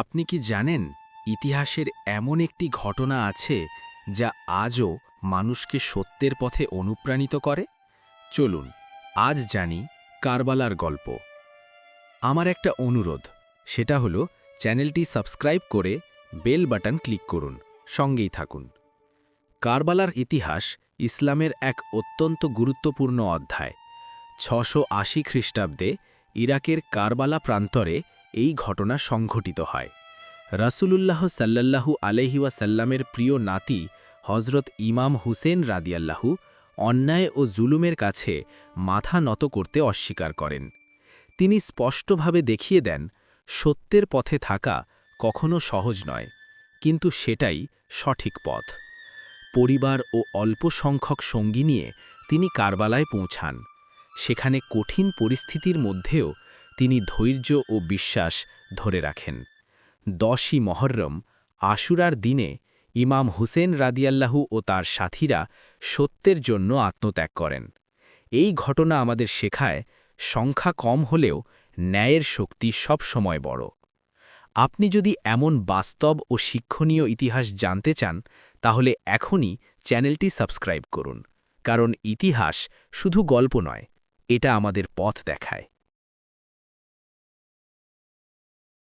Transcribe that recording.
আপনি কি জানেন ইতিহাসের এমন একটি ঘটনা আছে যা আজও মানুষকে সত্যের পথে অনুপ্রাণিত করে? চলুন, আজ জানি কারবালার গল্প। আমার একটা অনুরোধ, সেটা হলো চ্যানেলটি সাবস্ক্রাইব করে বেল বাটন ক্লিক করুন, সঙ্গেই থাকুন। কারবালার ইতিহাস ইসলামের এক অত্যন্ত গুরুত্বপূর্ণ অধ্যায়। ছশো আশি খ্রিস্টাব্দে ইরাকের কারবালা প্রান্তরে এই ঘটনা সংঘটিত হয়। রাসূলুল্লাহ সাল্লাল্লাহু আলহি ওয়াসাল্লামের প্রিয় নাতি হজরত ইমাম হুসেন রাদিয়াল্লাহু অন্যায় ও জুলুমের কাছে মাথা নত করতে অস্বীকার করেন। তিনি স্পষ্টভাবে দেখিয়ে দেন, সত্যের পথে থাকা কখনো সহজ নয়, কিন্তু সেটাই সঠিক পথ। পরিবার ও অল্প সংখ্যক সঙ্গী নিয়ে তিনি কারবালায় পৌঁছান। সেখানে কঠিন পরিস্থিতির মধ্যেও তিনি ধৈর্য ও বিশ্বাস ধরে রাখেন। দশই মহরম, আশুরার দিনে ইমাম হুসেন রাদিয়াল্লাহু ও তার সাথীরা সত্যের জন্য আত্মত্যাগ করেন। এই ঘটনা আমাদের শেখায় সংখ্যা কম হলেও ন্যায়ের শক্তি সব সময় বড়। আপনি যদি এমন বাস্তব ও শিক্ষণীয় ইতিহাস জানতে চান, তাহলে এখনই চ্যানেলটি সাবস্ক্রাইব করুন, কারণ ইতিহাস শুধু গল্প নয়, এটা আমাদের পথ দেখায়।